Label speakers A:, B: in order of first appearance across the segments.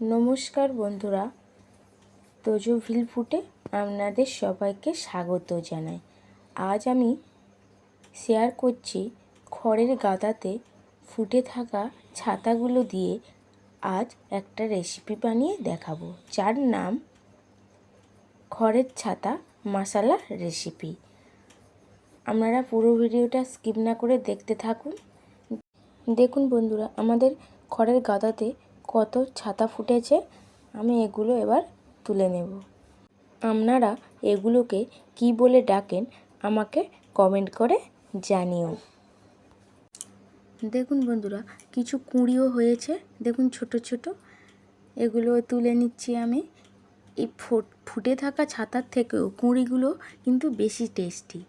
A: নমস্কার বন্ধুরা। তোজো ভিল ফুটে আপনাদের সবাইকে স্বাগত জানাই। আজ আমি শেয়ার করছি খড়ের গাদাতে ফুটে থাকা ছাতাগুলো দিয়ে আজ একটা রেসিপি বানিয়ে দেখাবো, যার নাম খড়ের ছাতা মশালা রেসিপি আপনারা পুরো ভিডিওটা স্কিপ না করে দেখতে থাকুন। দেখুন বন্ধুরা, আমাদের খড়ের গাদাতে কত ছাতা ফুটেছে, আমি এগুলো এবার তুলে নেব। আপনারা এগুলোকে কি বলে ডাকেন, আমাকে কমেন্ট করে জানিও। দেখুন বন্ধুরা, কিছু কুঁড়িও হয়েছে। দেখুন ছোট ছোট। এগুলো তুলে নিচ্ছি আমি। এই ফুটে থাকা ছাতার থেকেও কুঁড়িগুলো কিন্তু বেশি টেস্টি।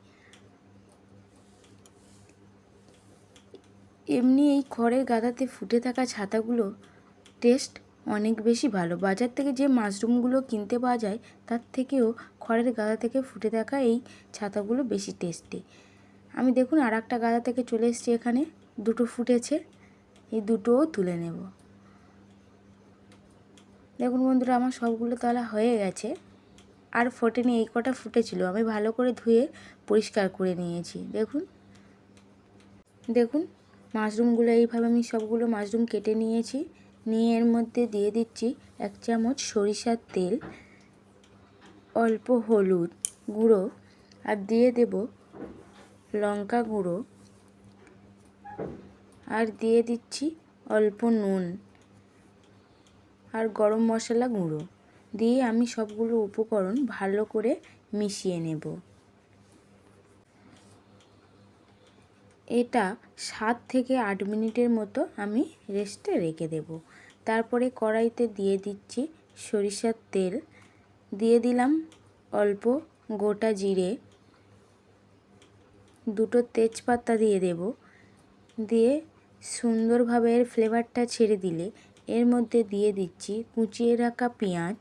A: এমনি এই খড়ের গাদাতে ফুটে থাকা ছাতাগুলো টেস্ট অনেক বেশি ভালো। বাজার থেকে যে মাশরুমগুলো কিনতে পাওয়া যায়, তার থেকেও খড়ের গাদা থেকে ফুটে থাকা এই ছাতাগুলো বেশি টেস্টি। আমি দেখুন আর একটা গাদা থেকে চলে এসেছি এখানে, দুটো ফুটেছে, এই দুটোও তুলে নেব। দেখুন বন্ধুরা, আমার সবগুলো তলা হয়ে গেছে। আর ফোটেনি, এই কটা ফুটেছিল, আমি ভালো করে ধুয়ে পরিষ্কার করে নিয়েছি। দেখুন দেখুন মাশরুমগুলো, এইভাবে আমি সবগুলো মাশরুম কেটে নিয়েছি। নিয়ে এর মধ্যে দিয়ে দিচ্ছি এক চামচ সরিষার তেল, অল্প হলুদ গুঁড়ো আর দিয়ে দেব লঙ্কা গুঁড়ো। আর দিয়ে দিচ্ছি অল্প নুন আর গরম মশলা গুঁড়ো। দিয়ে আমি সবগুলো উপকরণ ভালো করে মিশিয়ে নেব। এটা সাত থেকে আট মিনিটের মতো আমি রেস্টে রেখে দেব। তারপরে কড়াইতে দিয়ে দিচ্ছি সরিষার তেল। দিয়ে দিলাম অল্প গোটা জিরে। দুটো তেজপাতা দিয়ে দেব। দিয়ে সুন্দরভাবে এর ফ্লেভারটা ছেড়ে দিলে এর মধ্যে দিয়ে দিচ্ছি কুচিয়ে রাখা পেঁয়াজ।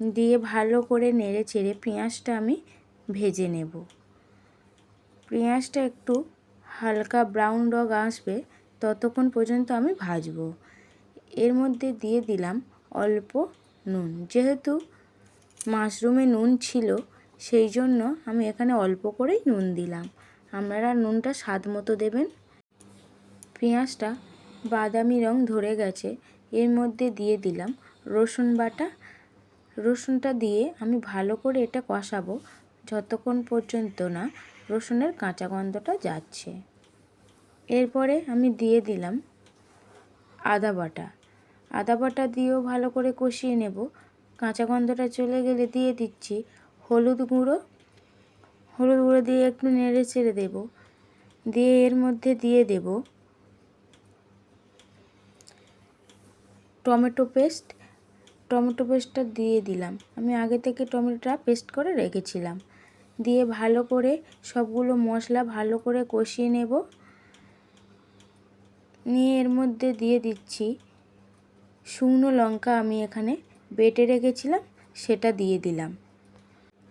A: দিয়ে ভালো করে নেড়ে চেড়ে পেঁয়াজটা আমি ভেজে নেব। পেঁয়াজটা একটু হালকা ব্রাউন রঙ আসবে, ততক্ষণ পর্যন্ত আমি ভাজবো। এর মধ্যে দিয়ে দিলাম অল্প নুন। যেহেতু মাশরুমে নুন ছিল, সেই জন্য আমি এখানে অল্প করেই নুন দিলাম। আপনারা নুনটা স্বাদ মতো দেবেন। পেঁয়াজটা বাদামি রং ধরে গেছে, এর মধ্যে দিয়ে দিলাম রসুন বাটা। রসুনটা দিয়ে আমি ভালো করে এটা কষাবো, যতক্ষণ পর্যন্ত না রসুনের কাঁচা গন্ধটা যাচ্ছে। এরপরে আমি দিয়ে দিলাম আদা বাটা। আদা বাটা দিয়েও ভালো করে কষিয়ে নেব। কাঁচা গন্ধটা চলে গেলে দিয়ে দিচ্ছি হলুদ গুঁড়ো। হলুদ গুঁড়ো দিয়ে একটু নেড়ে চেড়ে দেবো। দিয়ে এর মধ্যে দিয়ে দেব টমেটো পেস্ট। টমেটো পেস্টটা দিয়ে দিলাম। আমি আগে থেকে টমেটোটা পেস্ট করে রেখেছিলাম। দিয়ে ভালো করে সবগুলো মশলা ভালো করে কষিয়ে নেব। নিয়ে এর মধ্যে দিয়ে দিচ্ছি শুকনো লঙ্কা আমি এখানে বেটে রেখেছিলাম, সেটা দিয়ে দিলাম।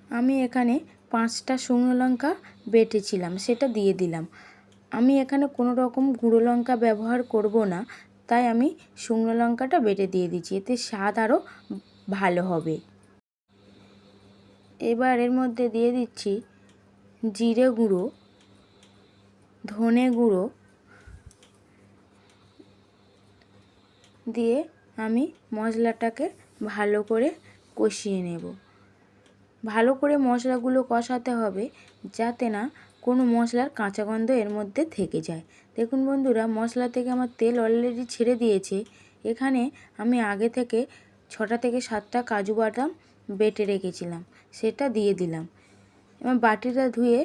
A: আমি এখানে পাঁচটা শুকনো লঙ্কা বেটেছিলাম, সেটা দিয়ে দিলাম। আমি এখানে কোনো রকম গুঁড়ো লঙ্কা ব্যবহার করব না, তাই আমি শুকনো লঙ্কাটা বেটে দিয়ে দিচ্ছি, এতে স্বাদ আরও ভালো হবে। এবার এর মধ্যে দিয়ে দিচ্ছি জিরে গুঁড়ো, ধনে গুঁড়ো দিয়ে আমি মশলাটাকে ভালো করে কষিয়ে নেব। ভালো করে মশলাগুলো কষাতে হবে যাতে না কোনো মশলার কাঁচা গন্ধ এর মধ্যে থেকে যায়। দেখুন বন্ধুরা, মশলা থেকে আমার তেল অলরেডি ছেড়ে দিয়েছে। এখানে আমি আগে থেকে ছটা থেকে সাতটা কাজু বাদাম বেটে রেখেছিলাম, সেটা দিয়ে দিলাম। এবার বাটিটা ধুয়ে,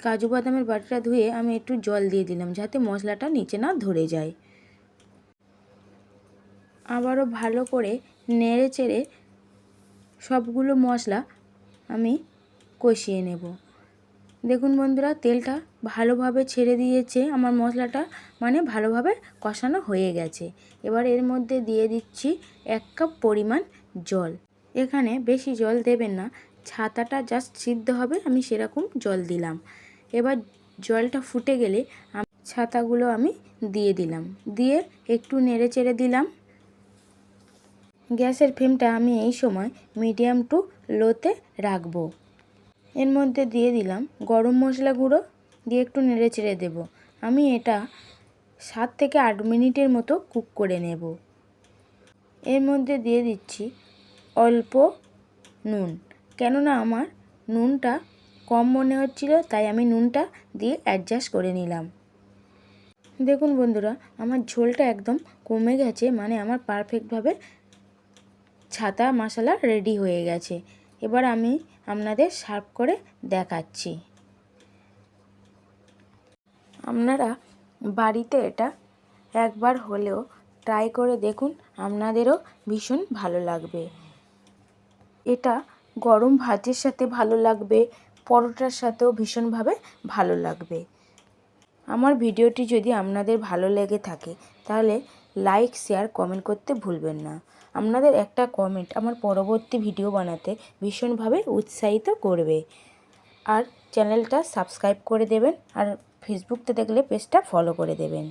A: কাজু বাদামের বাটিটা ধুয়ে আমি একটু জল দিয়ে দিলাম, যাতে মশলাটা নিচে না ধরে যায়। আবারও ভালো করে নেড়ে চেড়ে সবগুলো মশলা আমি কষিয়ে নেব। দেখুন বন্ধুরা, তেলটা ভালোভাবে ছেড়ে দিয়েছে, আমার মশলাটা মানে ভালোভাবে কষানো হয়ে গেছে। এবার এর মধ্যে দিয়ে দিচ্ছি এক কাপ পরিমাণ জল। এখানে বেশি জল দেবেন না। ছাতাটা জাস্ট সিদ্ধ হবে, আমি সেরকম জল দিলাম। এবার জলটা ফুটে গেলে ছাতাগুলো আমি দিয়ে দিলাম। দিয়ে একটু নেড়ে চেড়ে দিলাম। গ্যাসের ফ্লেমটা আমি এই সময় মিডিয়াম টু লোতে রাখব। এর মধ্যে দিয়ে দিলাম গরম মশলা গুঁড়ো, দিয়ে একটু নেড়ে চেড়ে দেবো। আমি এটা সাত থেকে আট মিনিটের মতো কুক করে নেব। এর মধ্যে দিয়ে দিচ্ছি অল্প নুন। কেননা আমার নুনটা কম মনে হচ্ছিল, তাই আমি নুনটা দিয়ে অ্যাডজাস্ট করে নিলাম। দেখুন বন্ধুরা, আমার ঝোলটা একদম কমে গেছে মানে আমার পারফেক্টভাবে ছাতা মশলা রেডি হয়ে গেছে। এবার আমি আপনাদের সার্ভ করে দেখাচ্ছি। আপনারা বাড়িতে এটা একবার হলেও ট্রাই করে দেখুন, আপনাদেরও ভীষণ ভালো লাগবে। এটা গরম ভাতের সাথে ভালো লাগবে, পরোটার সাথেও ভীষণভাবে ভালো লাগবে। আমার ভিডিওটি যদি আপনাদের ভালো লেগে থাকে, তাহলে লাইক, শেয়ার, কমেন্ট করতে ভুলবেন না। আপনাদের একটা কমেন্ট আমার পরবর্তী ভিডিও বানাতে ভীষণভাবে উৎসাহিত করবে। আর চ্যানেলটা সাবস্ক্রাইব করে দেবেন, আর ফেসবুকতে দেখলে পেজটা ফলো করে দেবেন।